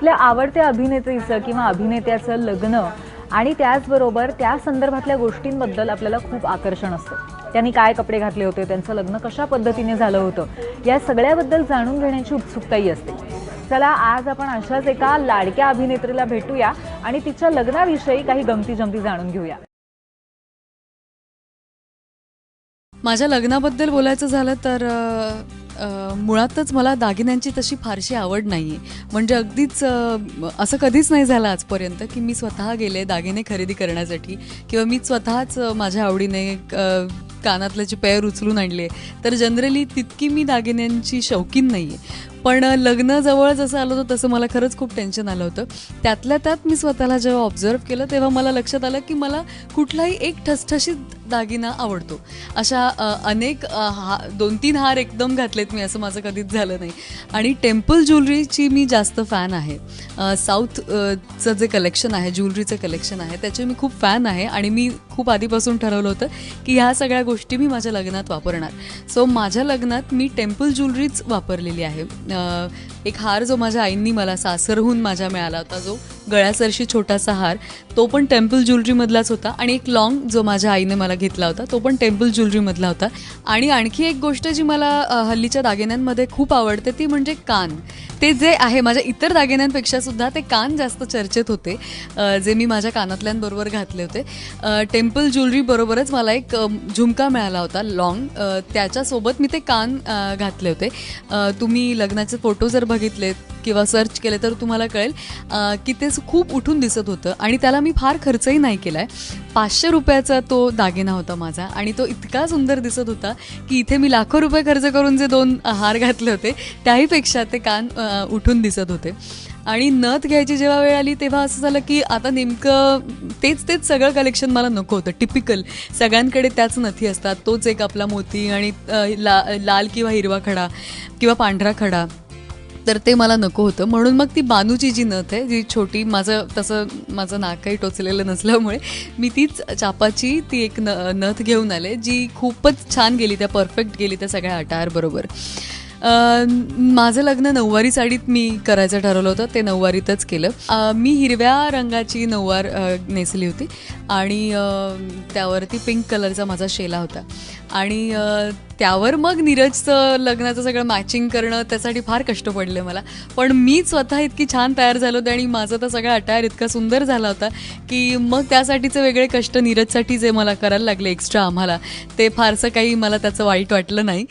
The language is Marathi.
आपल्या आवडत्या अभिनेत्रीचं किंवा अभिनेत्याचं लग्न आणि त्याचबरोबर त्या संदर्भातल्या गोष्टींबद्दल आपल्याला खूप आकर्षण असतं. त्यांनी काय कपडे घातले होते त्यांचं लग्न कशा पद्धतीने झालं होतं या सगळ्याबद्दल जाणून घेण्याची उत्सुकताही असते. चला आज आपण अशाच एका लाडक्या अभिनेत्रीला भेटूया आणि तिच्या लग्नाविषयी काही गमती जमती जाणून घेऊया. माझ्या लग्नाबद्दल बोलायचं झालं तर मुळातच मला दागिन्यांची तशी फारशी आवड नाही आहे म्हणजे अगदीच असं कधीच नाही झालं आजपर्यंत की मी स्वतः गेले दागिने खरेदी करण्यासाठी किंवा मी स्वतःच माझ्या आवडीने कानातले जे पेअर उचलून आणले तर जनरली तितकी मी दागिन्यांची शौकीन नाही आहे पण लग्न जवळ जसं आलं होतं तसं मला खरंच खूप टेन्शन आलं होतं. त्यातल्या त्यात मी स्वतःला जेव्हा ऑब्झर्व केलं तेव्हा मला लक्षात आलं की मला कुठलाही एक ठसठशीत दागिना आवडतो. अशा अनेक हा दोन तीन हार एकदम घातलेत मी असं माझं कधीच झालं नाही. आणि टेम्पल ज्वेलरीची मी जास्त फॅन आहे. साऊथचं जे कलेक्शन आहे ज्वेलरीचं कलेक्शन आहे त्याचे मी खूप फॅन आहे आणि मी खूप आधीपासून ठरवलं होतं की ह्या सगळ्या गोष्टी मी माझ्या लग्नात वापरणार. सो माझ्या लग्नात मी टेम्पल ज्वेलरीच वापरलेली आहे. एक हार जो माझ्या आईंनी मला सासरहून माझ्या मिळाला होता जो गळ्यासरशी छोटासा हार तो पण टेम्पल ज्वेलरीमधलाच होता. आणि एक लॉंग जो माझ्या आईने मला घेतला होता तो पण टेम्पल ज्वेलरीमधला होता. आणि आणखी एक गोष्ट जी मला हल्लीच्या दागिन्यांमध्ये खूप आवडते ती म्हणजे कान. ते जे आहे माझ्या इतर दागिन्यांपेक्षा सुद्धा ते कान जास्त चर्चेत होते जे मी माझ्या कानातल्यांबरोबर घातले होते. टेम्पल ज्वेलरीबरोबरच मला एक झुमका मिळाला होता लॉंग त्याच्यासोबत मी ते कान घातले होते. तुम्ही लग्नाचे फोटो जर बघितलेत किंवा सर्च केले तर तुम्हाला कळेल की ते खूप उठून दिसत होतं आणि त्याला मी फार खर्चही नाही केला आहे पाचशे रुपयाचा तो दागिना होता माझा आणि तो इतका सुंदर दिसत होता की इथे मी लाखो रुपये खर्च करून जे दोन हार घातले होते त्याहीपेक्षा ते कान उठून दिसत होते. आणि नथ घ्यायची जेव्हा वेळ आली तेव्हा असं झालं की आता नेमकं तेच तेच सगळं कलेक्शन मला नको होतं. टिपिकल सगळ्यांकडे त्याच नथी असतात. तोच एक आपला मोती आणि ला लाल किंवा हिरवा खडा किंवा पांढरा खडा. तर ते मला नको होतं. म्हणून मग ती बानूची जी नथ आहे जी छोटी माझं तसं माझं नाकही टोचलेलं नसल्यामुळे मी तीच चापाची ती एक न नथ घेऊन आले जी खूपच छान गेली त्या परफेक्ट गेली त्या सगळ्या अटारबरोबर माझं लग्न नऊवारी साडीत मी करायचं ठरवलं होतं ते नऊवारीतच केलं. मी हिरव्या रंगाची नऊवार नेसली होती आणि त्यावरती पिंक कलरचा माझा शेला होता. आणि त्यावर मग नीरजचं लग्नाचं सगळं मॅचिंग करणं त्यासाठी फार कष्ट पडले मला. पण मी स्वतः इतकी छान तयार झालो होते आणि माझं तर सगळं अटायर इतका सुंदर झाला होता की मग त्यासाठीचे वेगळे कष्ट नीरजसाठी जे मला करायला लागले एक्स्ट्रा आम्हाला ते फारसं काही मला त्याचं वाईट वाटलं नाही.